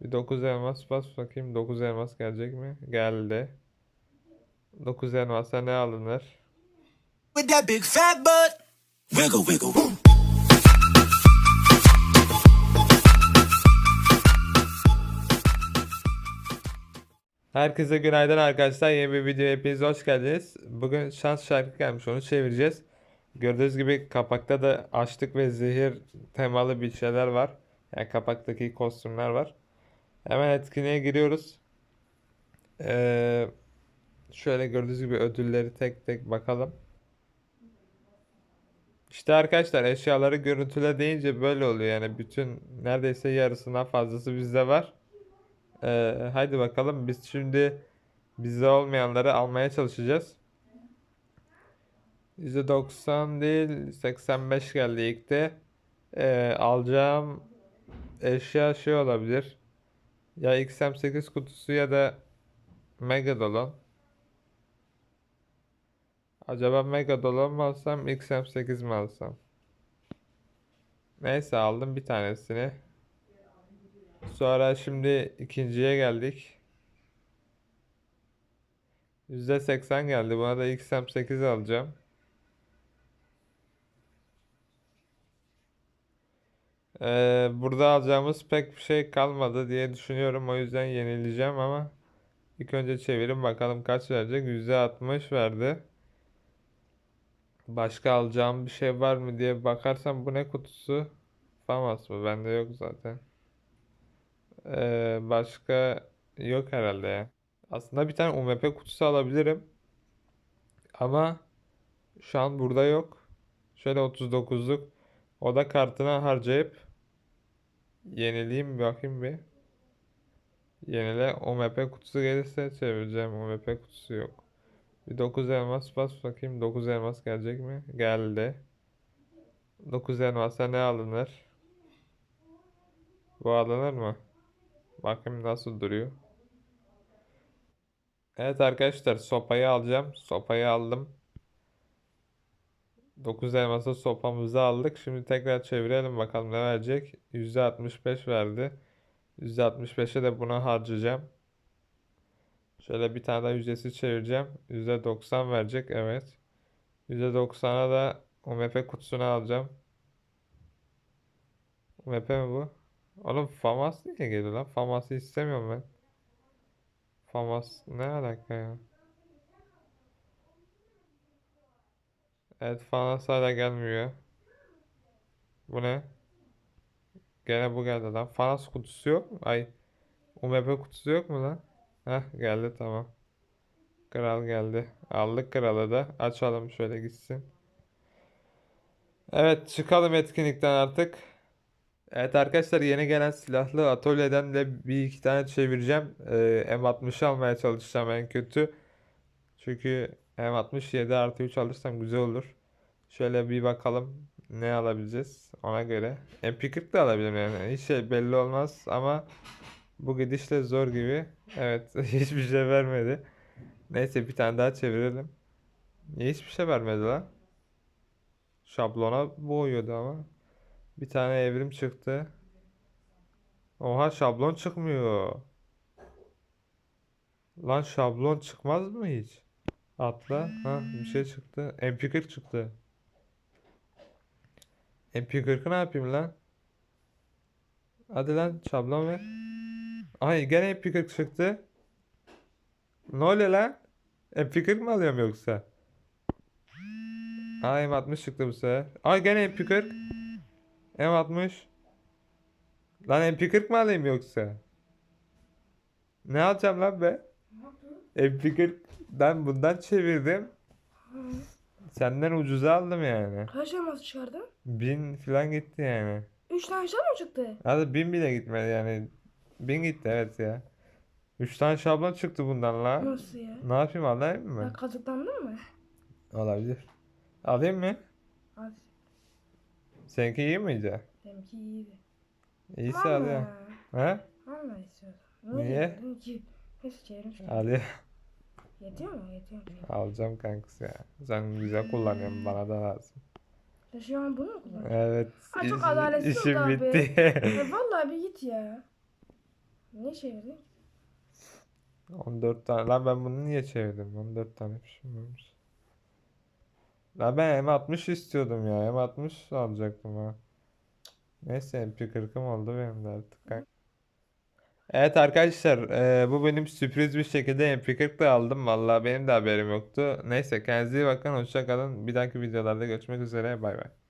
Bir 9 elmas bas bakayım 9 elmas gelecek mi? Geldi. 9 elmasa ne alınır? with that big fat butt. Wiggle, wiggle. Herkese günaydın arkadaşlar. Yeni bir videoya hepiniz hoş geldiniz. Bugün şans şarkı gelmiş onu çevireceğiz. Gördüğünüz gibi kapakta da açlık ve zehir temalı bir şeyler var. Yani kapaktaki kostümler var. Hemen etkinliğe giriyoruz. Ee, şöyle gördüğünüz gibi ödülleri tek tek bakalım. İşte arkadaşlar eşyaları görüntüle deyince böyle oluyor yani bütün neredeyse yarısından fazlası bizde var. Ee, haydi bakalım biz şimdi bizde olmayanları almaya çalışacağız. %90 değil 85 geldi ilk de. Ee, alacağım eşya şey olabilir. Ya XM8 kutusu ya da Megadolon. Acaba Megadolon mu alsam XM8 mi alsam? Neyse aldım bir tanesini. Sonra şimdi ikinciye geldik. %80 geldi. Buna da XM8 alacağım. Ee, burada alacağımız pek bir şey kalmadı diye düşünüyorum. O yüzden yenileceğim ama ilk önce çevirin bakalım kaç verecek. %60 verdi. Başka alacağım bir şey var mı diye bakarsam bu ne kutusu? Famas mı? Bende yok zaten. Ee, başka yok herhalde ya. Aslında bir tane UMP kutusu alabilirim. Ama şu an burada yok. Şöyle 39'luk oda kartına harcayıp yenileyim bakayım bir. Yenile UMP kutusu gelirse çevireceğim. UMP kutusu yok. Bir 9 elmas bas bakayım. 9 elmas gelecek mi? Geldi. 9 elmasa ne alınır? Bu alınır mı? Bakayım nasıl duruyor. Evet arkadaşlar sopayı alacağım. Sopayı aldım. 9 elmasa sopamızı aldık. Şimdi tekrar çevirelim bakalım ne verecek. %65 verdi. %65'e de buna harcayacağım. Şöyle bir tane daha ücretsiz çevireceğim. %90 verecek. Evet. %90'a da UMP kutusunu alacağım. UMP mi bu? Oğlum Famas niye geliyor lan? Famas'ı istemiyorum ben. Famas ne alaka ya? Evet Famas hala gelmiyor. Bu ne? Gene bu geldi lan. Famas kutusu yok mu? Ay. UMP kutusu yok mu lan? Heh geldi tamam. Kral geldi. Aldık kralı da. Açalım şöyle gitsin. Evet çıkalım etkinlikten artık. Evet arkadaşlar yeni gelen silahlı atölyeden de bir iki tane çevireceğim. Ee, M60'ı almaya çalışacağım en kötü. Çünkü M67 artı 3 alırsam güzel olur. Şöyle bir bakalım ne alabileceğiz ona göre. MP40 da alabilirim yani. Hiç şey belli olmaz ama bu gidişle zor gibi. Evet hiçbir şey vermedi. Neyse bir tane daha çevirelim. Hiçbir şey vermedi lan? Şablona boğuyordu ama. Bir tane evrim çıktı. Oha şablon çıkmıyor. Lan şablon çıkmaz mı hiç? Atla. Ha bir şey çıktı. MP40 çıktı. MP40'ı ne yapayım lan? Hadi lan şablon ver. Ay gene MP40 çıktı. Ne oluyor lan? MP40 mı alıyorum yoksa? Ay M60 çıktı bu sefer. Ay gene MP40. M60. Lan MP40 mı alayım yoksa? Ne alacağım lan be? MP40 ben bundan çevirdim. Senden ucuza aldım yani. Kaç elmas çıkardın? Bin falan gitti yani. 3 tane mi çıktı? Hadi bin bile gitmedi yani. Bin gitti evet ya. Üç tane şablon çıktı bundan la. Nasıl ya? Ne yapayım alayım Ya mı? kazıklandın mı? Olabilir. Alayım mı? Hadi. Seninki iyi miydi? Benimki iyiydi. İyiyse Alma. alayım. He? Alma istiyorsan. Ne Niye? diyeyim? Ki hepsi çevirmiş. Alayım. Yetiyor mu? Yetiyor mu? Alacağım kankası ya. Sen güzel kullanıyorsun bana da lazım. Sen şu an bunu mu kullanıyorsun? Evet. Ay, çok adaletsiz işim oldu abi. bitti. ya vallahi bir git ya. Niye çevirdin? 14 tane. Lan ben bunu niye çevirdim? 14 tane fişim varmış. Lan ben M60 istiyordum ya. M60 alacaktım ha. Neyse MP40'ım oldu benim de artık. kanka. Evet arkadaşlar eee, bu benim sürpriz bir şekilde MP40 da aldım. Vallahi benim de haberim yoktu. Neyse kendinize iyi bakın. Hoşça kalın. Bir dahaki videolarda görüşmek üzere. Bay bay.